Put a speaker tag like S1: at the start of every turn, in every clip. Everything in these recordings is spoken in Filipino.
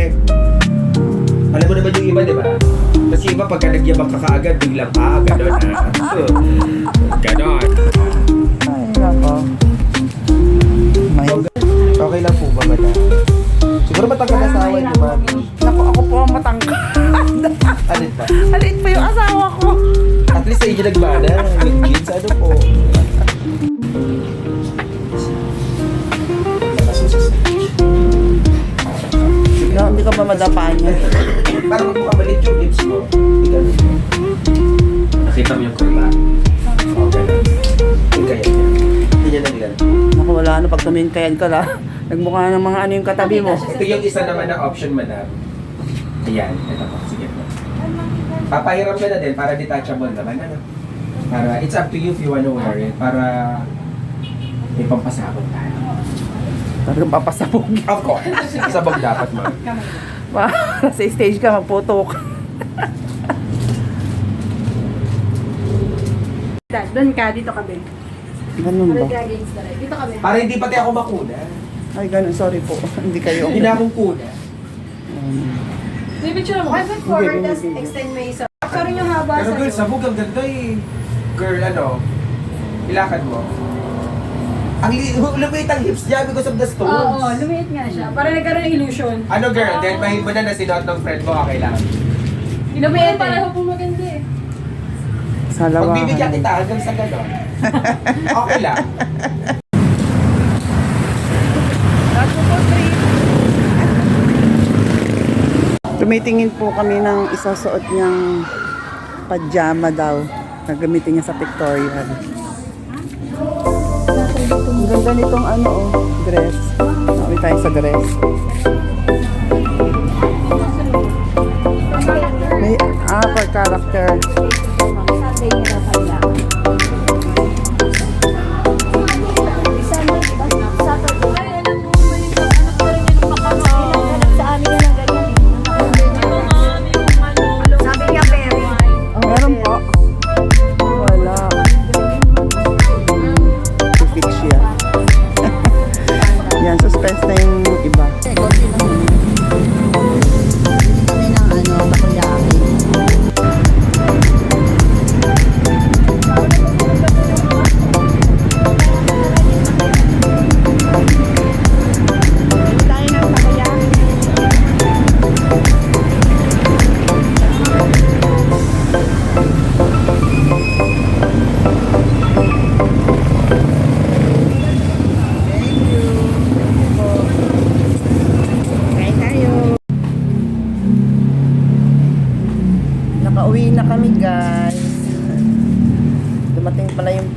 S1: mag-expect. Alam mo naman yung iba, di ba? Kasi iba, pagka nagyabang ka kaagad, biglang, ah, ganon, ah. Ganon.
S2: Ay, nako. May...
S1: Okay lang po ba, madam? Siguro matangkad asawa niyo, mami.
S2: Naku, ako po ang matangkad.
S1: Alin pa?
S2: Alit pa yung asawa ko.
S1: At least sa inyo nagbana. Jeans, ano po?
S2: Ka ba madapaan niya?
S1: Para kung makabalit yung lips mo. Nakita mo yung kurba? Okay. Kaya. Hindi niya naglan.
S2: Naku, wala na. Pag tumingkayan ka la, nagmukha ng mga ano yung katabi mo.
S1: Ito yung isa naman na option, madam. Ayan, ito po. Sige po. Papahiram ka na din para detachable naman, ano? Para, it's up to you if you wanna wear it. Para may pampasabog tayo.
S2: Talagang papasabog.
S1: Of course. Sabog dapat, ma'am.
S2: sa stage ka, magputok.
S3: Dad, doon ka, dito ka, Ben.
S2: Ganun
S3: Para
S2: ba?
S3: against the right. Dito kami.
S1: Para hindi pati ako makuna.
S2: Ay, ganun. Sorry po. hindi kayo.
S1: Hindi na akong kuna.
S2: Um,
S3: May picture mo. I went forward,
S2: hindi.
S3: extend mo isa. Sorry yung haba
S1: Pero girl,
S3: sa'yo.
S1: sabog ang ganda eh. Girl, ano? Ilakad mo. Ang li- lumit ang hips niya because of the stones.
S3: Oo, oh, lumiit nga siya. Para nagkaroon ng illusion.
S1: Ano girl, then mahimo na na sinuot ng friend mo, okay lang.
S3: Lumiit eh. Pareho po maganda eh.
S2: sa lawahan.
S1: Magbibigyan kita hanggang sa gano'n. okay lang.
S2: Tumitingin po kami ng isasuot niyang pajama daw. Nagamitin niya sa pictorial. Ang ganda nitong ano oh, dress. Sabi tayo sa dress. May, ah, per character.
S3: Sabi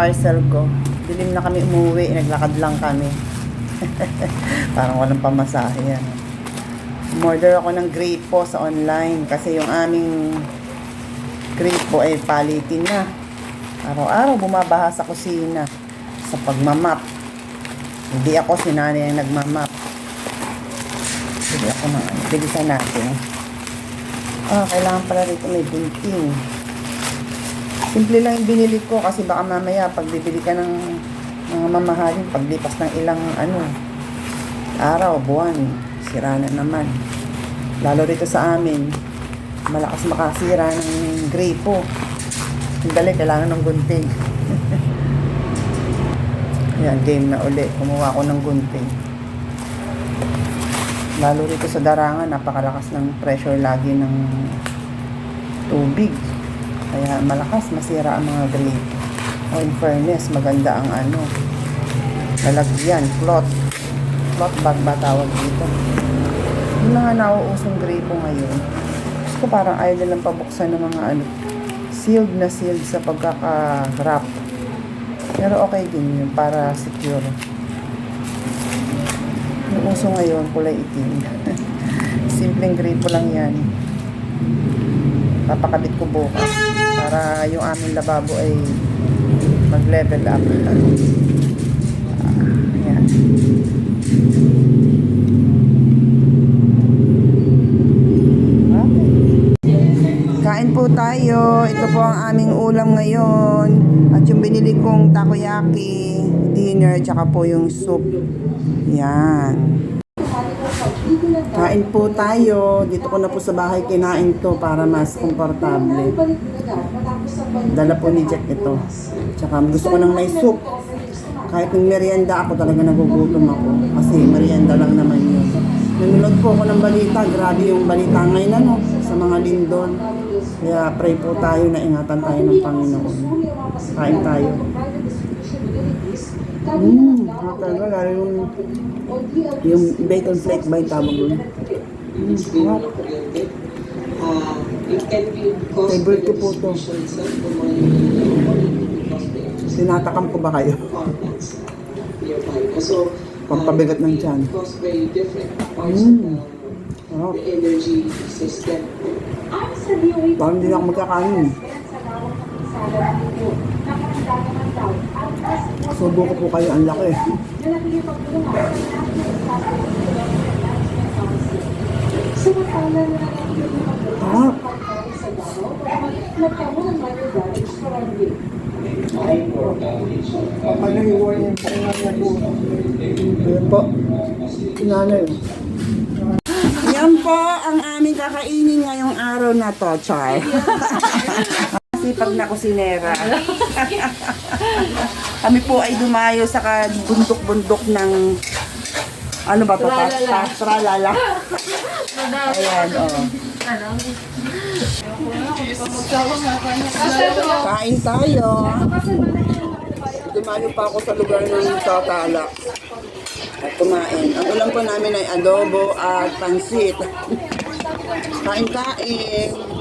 S2: parcel ko. Dilim na kami umuwi. Naglakad lang kami. Parang walang pamasahe yan. Umorder ako ng grape sa online kasi yung aming grape ay palitin na. Araw-araw bumabaha sa kusina sa pagmamap. Hindi ako sinanay ang nagmamap. Hindi ako na. Bilisan natin. Ah, kailangan pala rito may bunting. Simple lang yung binili ko kasi baka mamaya pag bibili ka ng mga mamahalin, paglipas ng ilang ano, araw, buwan, sira na naman. Lalo rito sa amin, malakas makasira ng grapo. Yung dali, kailangan ng gunting. Ayan, game na uli. Kumuha ko ng gunting. Lalo rito sa Darangan, napakalakas ng pressure lagi ng tubig. Kaya malakas masira ang mga grape. O in fairness, maganda ang ano, lalagyan, cloth. Cloth bag ba tawag dito? Yung mga nauusong grapo ngayon, gusto parang ayaw nilang pabuksan ng mga ano, sealed na sealed sa pagkaka-wrap. Pero okay din yun, para secure. Yung uso ngayon, kulay itim. Simpleng gripo lang yan. Papakabit ko bukas. Para yung aming lababo ay mag-level up. Okay. Kain po tayo. Ito po ang aming ulam ngayon. At yung binili kong takoyaki, dinner, tsaka po yung soup. Yan. Kain po tayo. Dito ko na po sa bahay kinain to para mas komportable. Dala po ni Jack ito. Tsaka gusto ko ng may soup. Kahit ng merienda ako talaga nagugutom ako. Kasi merienda lang naman yun. Nanonood po ako ng balita. Grabe yung balita ngayon ano, sa mga lindon. Kaya pray po tayo na ingatan tayo ng Panginoon. Kain tayo. Mmm, talaga lalo yung, yung bacon flake ba yung tawag doon? Mm, sarap. Favorite ko po to. Tinatakam ko ba kayo? Pampabigat ng tiyan. Mm. Sarap. Parang hindi na ako magkakain. Subo ko po kayo, ang laki. Sarap. Panahiwa yung pangalan ko. Ayan po. Sinanay. Yan po ang aming kakainin ngayong araw na to, Char. Sipag na kusinera. Kami po ay dumayo sa bundok-bundok ng ano ba to? Tralala. Tralala. Ayan, oh. Kain tayo. Dumayo pa ako sa lugar ng Tatala. At kumain. Ang ulam po namin ay adobo at pansit. Kain-kain.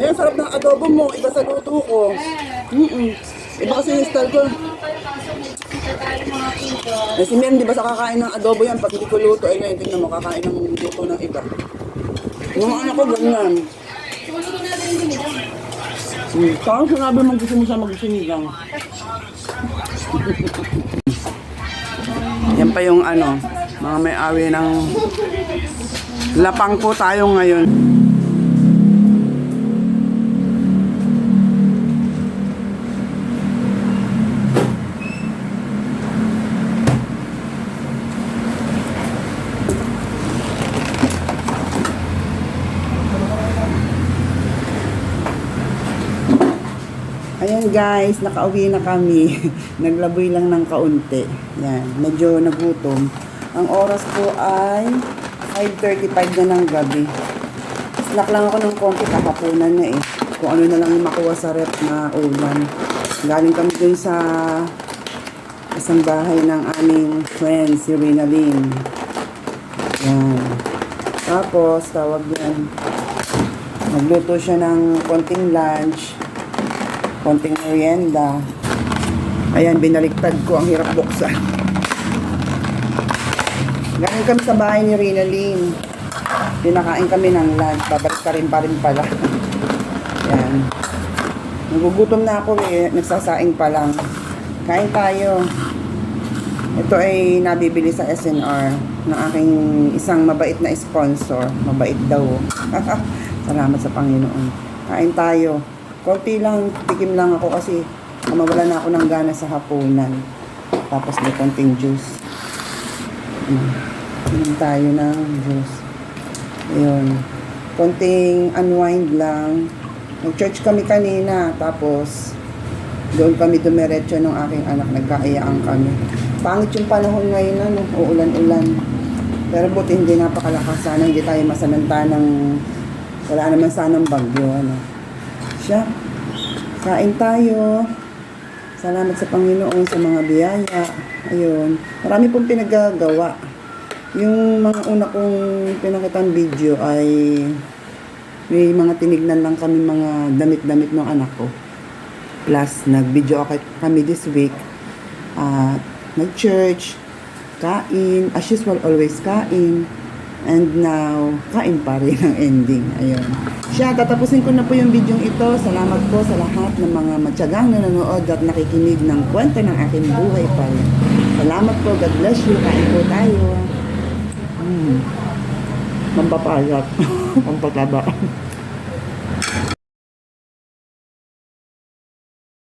S2: Ayan, sarap ng adobo mo. Iba sa luto ko. Mm-mm. Iba kasi yung style ko. Eh, si Mem, di ba sa kakain ng adobo yan, pag hindi ko luto, ay ngayon, tingnan mo, kakain ng luto ng iba. Yung anak ko, ganyan. Hmm, parang sinabi mo gusto mo siya magsinigang. Yan pa yung ano, mga may-ari ng lapang po tayo ngayon. Guys, nakauwi na kami. Naglaboy lang ng kaunti. Yan, medyo nagutom. Ang oras po ay 5.35 na ng gabi. Snack lang ako ng konti, kakapunan na eh. Kung ano na lang yung makuha sa rep na ulam. Galing kami dun sa isang bahay ng aming friend, si Rina Lynn. Yan. Tapos, tawag yan. Nagluto siya ng konting lunch konting merienda. Ayan, binaliktad ko. Ang hirap buksan. Galing kami sa bahay ni Rina Lynn. Pinakain kami ng lunch. Babalik ka rin pa rin pala. Ayan. Nagugutom na ako eh. Nagsasaing pa lang. Kain tayo. Ito ay nabibili sa SNR ng aking isang mabait na sponsor. Mabait daw. Salamat sa Panginoon. Kain tayo. Konti lang, tikim lang ako kasi mawala na ako ng gana sa hapunan. Tapos may konting juice. Mm. Inom tayo ng juice. Ayun. Konting unwind lang. Nag-church kami kanina. Tapos, doon kami dumiretso ng aking anak. Nagkaayaan kami. Pangit yung panahon ngayon, ano, uulan-ulan. Pero buti hindi napakalakas. Sana hindi tayo masananta ng wala naman sanang bagyo, ano siya. Kain tayo. Salamat sa Panginoon sa mga biyaya. Ayun. Marami pong pinagagawa. Yung mga una kong pinakitang video ay may mga tinignan lang kami mga damit-damit ng anak ko. Plus, nag-video kami this week. At nag-church, kain, as usual, always kain. And now, kain pa rin ang ending. Ayun. Siya, tatapusin ko na po yung video ito. Salamat po sa lahat ng mga matyagang nanonood at nakikinig ng kwento ng aking buhay pa rin. Salamat po. God bless you. Kain po tayo. Hmm. Mampapayat. Pampataba.